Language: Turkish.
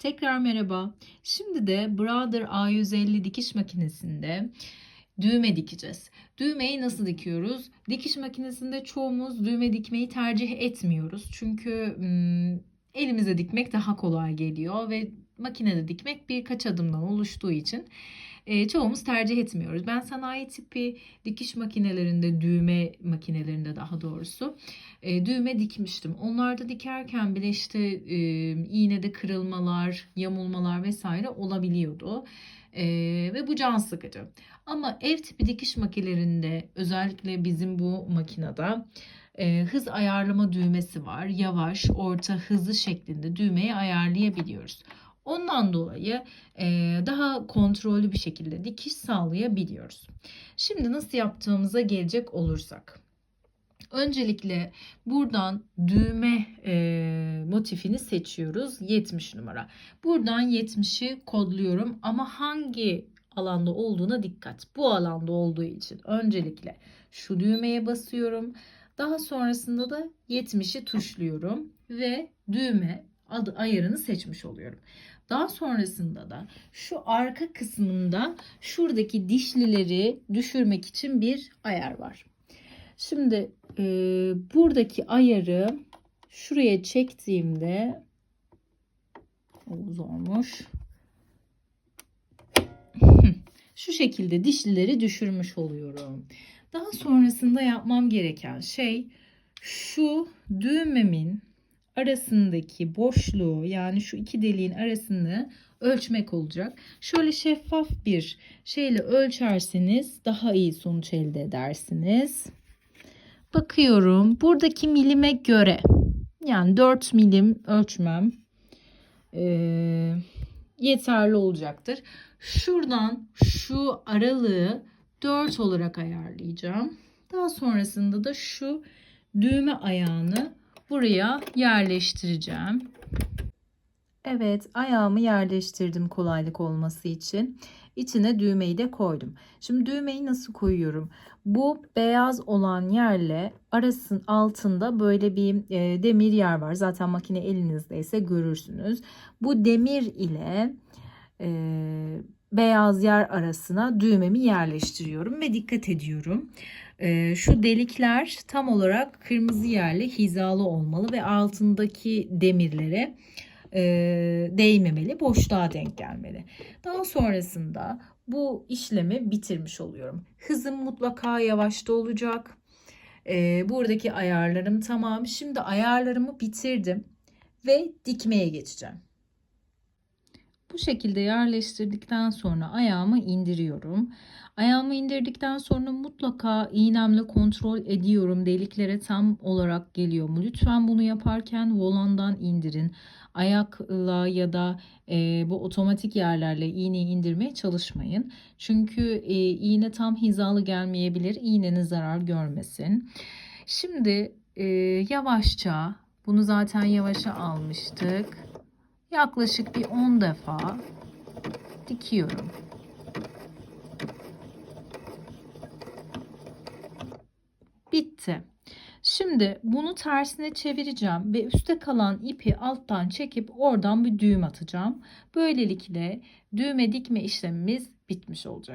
Tekrar merhaba. Şimdi de Brother A150 dikiş makinesinde düğme dikeceğiz. Düğmeyi nasıl dikiyoruz? Dikiş makinesinde çoğumuz düğme dikmeyi tercih etmiyoruz. Çünkü ım, elimize dikmek daha kolay geliyor ve makinede dikmek birkaç adımdan oluştuğu için e, çoğumuz tercih etmiyoruz. Ben sanayi tipi dikiş makinelerinde, düğme makinelerinde daha doğrusu e, düğme dikmiştim. Onlarda dikerken bile işte e, iğnede kırılmalar, yamulmalar vesaire olabiliyordu. E, ve bu can sıkıcı. Ama ev tipi dikiş makinelerinde özellikle bizim bu makinede e, hız ayarlama düğmesi var. Yavaş, orta, hızlı şeklinde düğmeyi ayarlayabiliyoruz. Ondan dolayı e, daha kontrollü bir şekilde dikiş sağlayabiliyoruz. Şimdi nasıl yaptığımıza gelecek olursak. Öncelikle buradan düğme e, motifini seçiyoruz. 70 numara. Buradan 70'i kodluyorum ama hangi alanda olduğuna dikkat. Bu alanda olduğu için öncelikle şu düğmeye basıyorum. Daha sonrasında da 70'i tuşluyorum ve düğme adı ayarını seçmiş oluyorum. Daha sonrasında da şu arka kısmında şuradaki dişlileri düşürmek için bir ayar var. Şimdi e, buradaki ayarı şuraya çektiğimde o zormuş. Şu şekilde dişlileri düşürmüş oluyorum. Daha sonrasında yapmam gereken şey şu düğmemin arasındaki boşluğu yani şu iki deliğin arasını ölçmek olacak. Şöyle şeffaf bir şeyle ölçerseniz daha iyi sonuç elde edersiniz. Bakıyorum buradaki milime göre yani 4 milim ölçmem ee, yeterli olacaktır. Şuradan şu aralığı 4 olarak ayarlayacağım. Daha sonrasında da şu düğme ayağını buraya yerleştireceğim. Evet ayağımı yerleştirdim kolaylık olması için. İçine düğmeyi de koydum. Şimdi düğmeyi nasıl koyuyorum? Bu beyaz olan yerle arasının altında böyle bir e, demir yer var. Zaten makine elinizdeyse görürsünüz. Bu demir ile e, beyaz yer arasına düğmemi yerleştiriyorum ve dikkat ediyorum. Ee, şu delikler tam olarak kırmızı yerle hizalı olmalı ve altındaki demirlere e, değmemeli, boşluğa denk gelmeli. Daha sonrasında bu işlemi bitirmiş oluyorum. Hızım mutlaka yavaşta olacak. Ee, buradaki ayarlarım tamam. Şimdi ayarlarımı bitirdim ve dikmeye geçeceğim. Bu şekilde yerleştirdikten sonra ayağımı indiriyorum. Ayağımı indirdikten sonra mutlaka iğnemle kontrol ediyorum. Deliklere tam olarak geliyor mu? Lütfen bunu yaparken volandan indirin. Ayakla ya da e, bu otomatik yerlerle iğneyi indirmeye çalışmayın. Çünkü e, iğne tam hizalı gelmeyebilir. İğnenin zarar görmesin. Şimdi e, yavaşça bunu zaten yavaşa almıştık yaklaşık bir 10 defa dikiyorum. Bitti. Şimdi bunu tersine çevireceğim ve üstte kalan ipi alttan çekip oradan bir düğüm atacağım. Böylelikle düğme dikme işlemimiz bitmiş olacak.